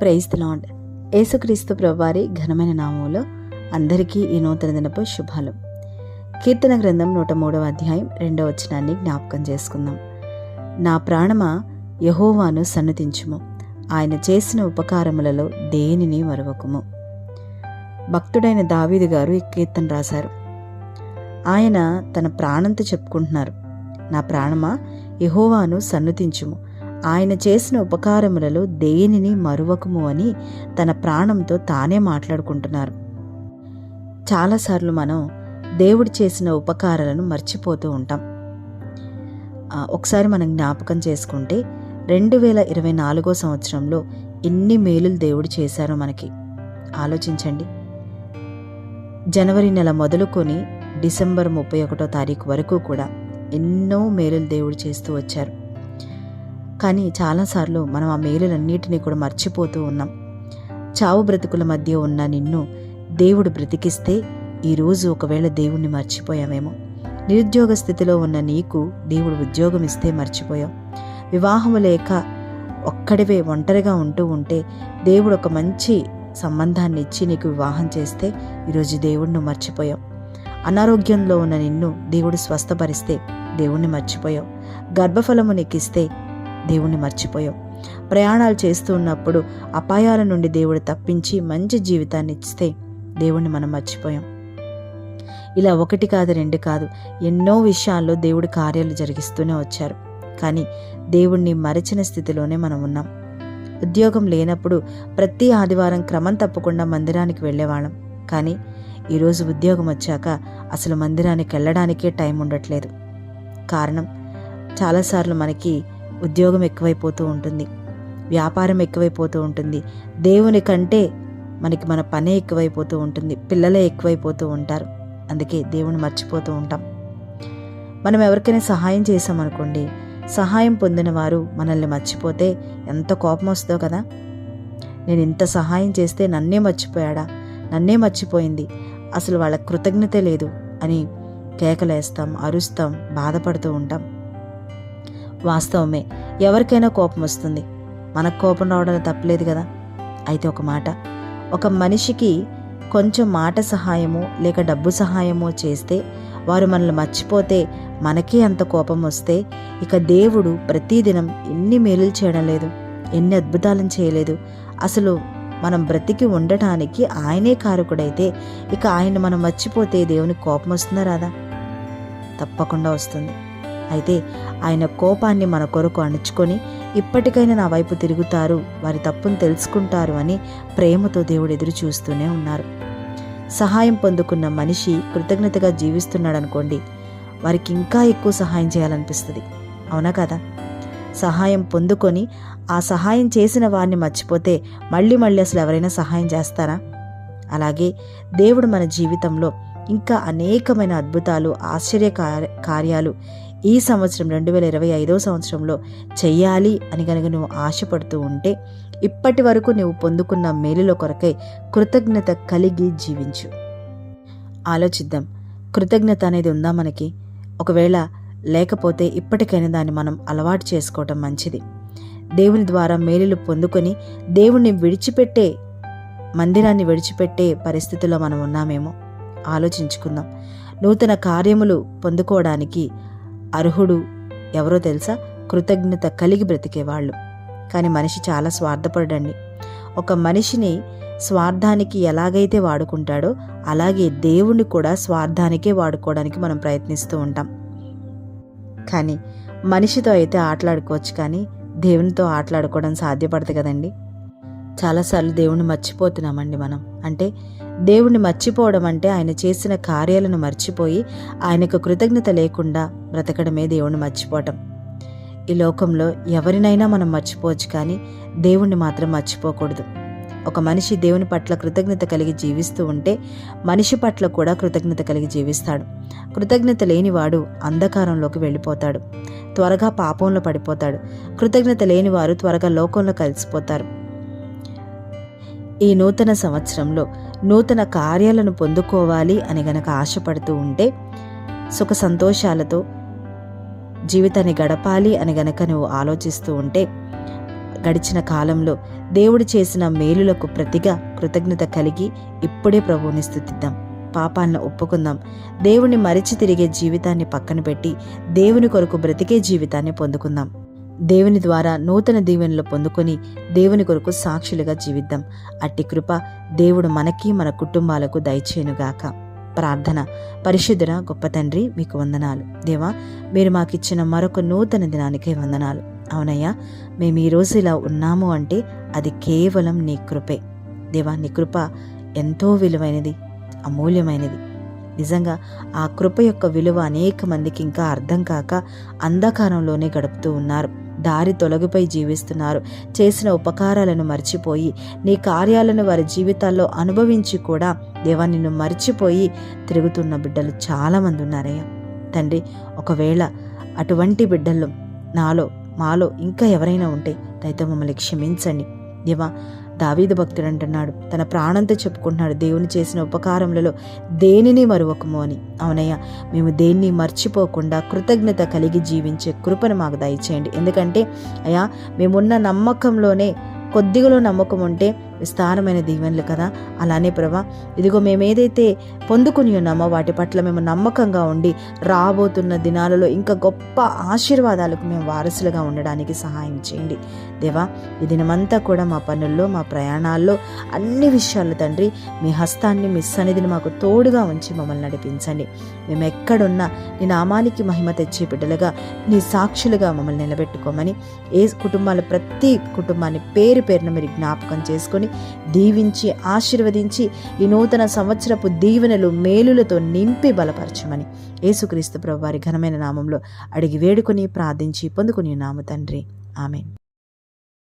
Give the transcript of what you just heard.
Praise the lord. యేసుక్రీస్తు ప్రభువారి ఘనమైన నామంలో అందరికీ ఈ నూతన దినపు శుభాలు. కీర్తన గ్రంథం నూట మూడవ అధ్యాయం రెండవ వచనాన్ని జ్ఞాపకం చేసుకుందాం. నా ప్రాణమా యహోవాను సన్నతించుము. ఆయన చేసిన ఉపకారములలో దేనిని మరవకుము? భక్తుడైన దావీదు గారు ఈ కీర్తన రాశారు. ఆయన తన ప్రాణంతో చెప్పుకుంటున్నారు. నా ప్రాణమా యహోవాను సన్నుతించుము. ఆయన చేసిన ఉపకారములలో దేనిని మరువకము అని తన ప్రాణంతో తానే మాట్లాడుకుంటున్నారు. చాలాసార్లు మనం దేవుడు చేసిన ఉపకారాలను మర్చిపోతూ ఉంటాం. ఒకసారి మనం జ్ఞాపకం చేసుకుంటే రెండు వేల ఇరవై నాలుగో సంవత్సరంలో ఎన్ని మేలులు దేవుడు చేశారో మనకి ఆలోచించండి. జనవరి నెల మొదలుకొని డిసెంబర్ ముప్పై ఒకటో తారీఖు వరకు కూడా ఎన్నో మేలులు దేవుడు చేస్తూ వచ్చారు. కానీ చాలాసార్లు మనం ఆ మేలులన్నిటినీ కూడా మర్చిపోతూ ఉన్నాం. చావు బ్రతుకుల మధ్య ఉన్న నిన్ను దేవుడు బ్రతికిస్తే ఈరోజు ఒకవేళ దేవుణ్ణి మర్చిపోయామేమో. నిరుద్యోగ స్థితిలో ఉన్న నీకు దేవుడు ఉద్యోగం ఇస్తే మర్చిపోయాం వివాహము లేక ఒక్కడివే ఒంటరిగా ఉంటూ ఉంటే దేవుడు ఒక మంచి సంబంధాన్ని ఇచ్చి నీకు వివాహం చేస్తే ఈరోజు దేవుణ్ణి మర్చిపోయాం అనారోగ్యంలో ఉన్న నిన్ను దేవుడు స్వస్థపరిస్తే దేవుణ్ణి మర్చిపోయావు. గర్భఫలము నీకిస్తే దేవుణ్ణి మర్చిపోయావు. ప్రయాణాలు చేస్తూ ఉన్నప్పుడు అపాయాల నుండి దేవుడు తప్పించి మంచి జీవితాన్ని ఇస్తే దేవుణ్ణి మనం మర్చిపోయాం. ఇలా ఒకటి కాదు రెండు కాదు ఎన్నో విషయాల్లో దేవుడు కార్యాలు జరిగిస్తూనే వచ్చారు. కానీ దేవుణ్ణి మరచిన స్థితిలోనే మనం ఉన్నాం. ఉద్యోగం లేనప్పుడు ప్రతి ఆదివారం క్రమం తప్పకుండా మందిరానికి వెళ్ళేవాళ్ళం. కానీ ఈరోజు ఉద్యోగం వచ్చాక అసలు మందిరానికి వెళ్ళడానికే టైం ఉండట్లేదు. కారణం చాలాసార్లు మనకి ఉద్యోగం ఎక్కువైపోతూ ఉంటుంది. వ్యాపారం ఎక్కువైపోతూ ఉంటుంది. దేవుని కంటే మనకి మన పనే ఎక్కువైపోతూ ఉంటుంది. పిల్లలే ఎక్కువైపోతూ ఉంటారు. అందుకే దేవుని మర్చిపోతూ ఉంటాం. మనం ఎవరికైనా సహాయం చేసామనుకోండి సహాయం పొందిన వారు మనల్ని మర్చిపోతే ఎంత కోపం వస్తుందో కదా. నేను ఇంత సహాయం చేస్తే నన్నే మర్చిపోయాడా? నన్నే మర్చిపోయింది. అసలు వాళ్ళ కృతజ్ఞత లేదు అని కేకలేస్తాం అరుస్తాం బాధపడుతూ ఉంటాం. వాస్తవమే ఎవరికైనా కోపం వస్తుంది. మనకు కోపం రావడం తప్పలేదు కదా? అయితే ఒక మాట ఒక మనిషికి కొంచెం మాట సహాయమో లేక డబ్బు సహాయమో చేస్తే వారు మనల్ని మర్చిపోతే మనకే అంత కోపం వస్తే ఇక దేవుడు ప్రతిదినం ఎన్ని మేలులు చేయడం లేదు ఎన్ని అద్భుతాలను చేయలేదు. అసలు మనం బ్రతికి ఉండటానికి ఆయనే కారకుడైతే ఇక ఆయన మనం మర్చిపోతే దేవునికి కోపం వస్తుందా రాదా? తప్పకుండా వస్తుంది. అయితే ఆయన కోపాన్ని మన కొరకు అణుచుకొని ఇప్పటికైనా నా వైపు తిరుగుతారు వారి తప్పును తెలుసుకుంటారు అని ప్రేమతో దేవుడు ఎదురు చూస్తూనే ఉన్నారు. సహాయం పొందుకున్న మనిషి కృతజ్ఞతగా జీవిస్తున్నాడు అనుకోండి వారికి ఇంకా ఎక్కువ సహాయం చేయాలనిపిస్తుంది. అవునా కదా? సహాయం పొందుకొని ఆ సహాయం చేసిన వారిని మర్చిపోతే మళ్ళీ మళ్ళీ అసలు ఎవరైనా సహాయం చేస్తారా? అలాగే దేవుడు మన జీవితంలో ఇంకా అనేకమైన అద్భుతాలు ఆశ్చర్య కార్యాలు ఈ సంవత్సరం రెండు వేల ఇరవై ఐదో సంవత్సరంలో చెయ్యాలి అని కనుక నువ్వు ఆశపడుతూ ఉంటే ఇప్పటి వరకు నువ్వు పొందుకున్న మేలుల కొరకై కృతజ్ఞత కలిగి జీవించు. ఆలోచిద్దాం. కృతజ్ఞత అనేది ఉందా మనకి? ఒకవేళ లేకపోతే ఇప్పటికైనా దాన్ని మనం అలవాటు చేసుకోవటం మంచిది. దేవుని ద్వారా మేలులు పొందుకొని దేవుణ్ణి విడిచిపెట్టే మందిరాన్ని విడిచిపెట్టే పరిస్థితిలో మనం ఉన్నామేమో? ఆలోచించుకుందాం. నూతన కార్యములు పొందుకోవడానికి అర్హుడు ఎవరో తెలుసా? కృతజ్ఞత కలిగి బ్రతికేవాళ్ళు. కానీ మనిషి చాలా స్వార్థపడండి ఒక మనిషిని స్వార్థానికి ఎలాగైతే వాడుకుంటాడో అలాగే దేవుణ్ణి కూడా స్వార్థానికే వాడుకోవడానికి మనం ప్రయత్నిస్తూ ఉంటాం. కానీ మనిషితో అయితే ఆటలాడుకోవచ్చు కానీ దేవునితో ఆటలాడుకోవడం సాధ్యపడదు కదండి. చాలాసార్లు దేవుణ్ణి మర్చిపోతున్నామండి మనం. అంటే దేవుణ్ణి మర్చిపోవడం అంటే ఆయన చేసిన కార్యాలను మర్చిపోయి ఆయనకు కృతజ్ఞత లేకుండా బ్రతకడమే దేవుణ్ణి మర్చిపోవటం. ఈ లోకంలో ఎవరినైనా మనం మర్చిపోవచ్చు కానీ దేవుణ్ణి మాత్రం మర్చిపోకూడదు. ఒక మనిషి దేవుని పట్ల కృతజ్ఞత కలిగి జీవిస్తూ ఉంటే మనిషి పట్ల కూడా కృతజ్ఞత కలిగి జీవిస్తాడు. కృతజ్ఞత లేనివాడు అంధకారంలోకి వెళ్ళిపోతాడు. త్వరగా పాపంలో పడిపోతాడు. కృతజ్ఞత లేనివారు త్వరగా లోకంలో కలిసిపోతారు. ఈ నూతన సంవత్సరంలో నూతన కార్యాలను పొందుకోవాలి అని గనక ఆశపడుతూ ఉంటే సుఖ సంతోషాలతో జీవితాన్ని గడపాలి అని గనక నువ్వు ఆలోచిస్తూ ఉంటే గడిచిన కాలంలో దేవుడు చేసిన మేలులకు ప్రతిగా కృతజ్ఞత కలిగి ఇప్పుడే ప్రభువుని స్థుతిద్దాం. పాపాలను ఒప్పుకుందాం. దేవుని మరిచి తిరిగే జీవితాన్ని పక్కన పెట్టి దేవుని కొరకు బ్రతికే జీవితాన్ని పొందుకుందాం. దేవుని ద్వారా నూతన దీవెనలు పొందుకొని దేవుని కొరకు సాక్షులుగా జీవిద్దాం. అట్టి కృప దేవుడు మనకి మన కుటుంబాలకు దయచేయునుగాక. ప్రార్థన. పరిశుద్ధుర గొప్ప తండ్రి మీకు వందనాలు. దేవా మీరు మాకిచ్చిన మరొక నూతన దినానికే వందనాలు. అవునయ్యా మేము ఈరోజు ఇలా ఉన్నాము అంటే అది కేవలం నీ కృపే. దేవా నీ కృప ఎంతో విలువైనది అమూల్యమైనది. నిజంగా ఆ కృప యొక్క విలువ అనేక మందికి ఇంకా అర్థం కాక అంధకారంలోనే గడుపుతూ ఉన్నారు. దారి తొలగిపై జీవిస్తున్నారు. చేసిన ఉపకారాలను మర్చిపోయి నీ కార్యాలను వారి జీవితాల్లో అనుభవించి కూడా దేవా నిన్ను మర్చిపోయి తిరుగుతున్న బిడ్డలు చాలామంది ఉన్నారయ్యా. తండ్రి ఒకవేళ అటువంటి బిడ్డలు నాలో మాలో ఇంకా ఎవరైనా ఉంటే దయతో మమ్మల్ని క్షమించండి. దేవా దావీదు భక్తుడు అంటున్నాడు. తన ప్రాణంతో చెప్పుకుంటున్నాడు. దేవుని చేసిన ఉపకారములలో దేనిని మరువకము అని. అవునయ్యా మేము దేన్ని మర్చిపోకుండా కృతజ్ఞత కలిగి జీవించే కృపను మాకు దయచేయండి. ఎందుకంటే అయ్యా మేమున్న నమ్మకంలోనే కొద్దిగలో నమ్మకం ఉంటే విస్తారమైన దీవెనలు కదా? అలానే ప్రభా ఇదిగో మేము ఏదైతే పొందుకుని ఉన్నామో వాటి పట్ల మేము నమ్మకంగా ఉండి రాబోతున్న దినాలలో ఇంకా గొప్ప ఆశీర్వాదాలకు మేము వారసులుగా ఉండడానికి సహాయం చేయండి. దేవా ఈ దినమంతా కూడా మా పనుల్లో మా ప్రయాణాల్లో అన్ని విషయాలు తండ్రి మీ హస్తాన్ని మీ సన్నిధిని మాకు తోడుగా ఉంచి మమ్మల్ని నడిపించండి. మేము ఎక్కడున్నా నీ నామానికి మహిమ తెచ్చే బిడ్డలుగా నీ సాక్షులుగా మమ్మల్ని నిలబెట్టుకోమని ఏ కుటుంబాల ప్రతి కుటుంబాన్ని పేరు పేరున మీరు జ్ఞాపకం చేసుకొని దీవించి ఆశీర్వదించి ఈ నూతన సంవత్సరపు దీవెనలు మేలులతో నింపి బలపరచమని యేసుక్రీస్తు ప్రభు వారి ఘనమైన నామంలో అడిగి వేడుకొని ప్రార్థించి పొందుకుని నామ తండ్రి. ఆమె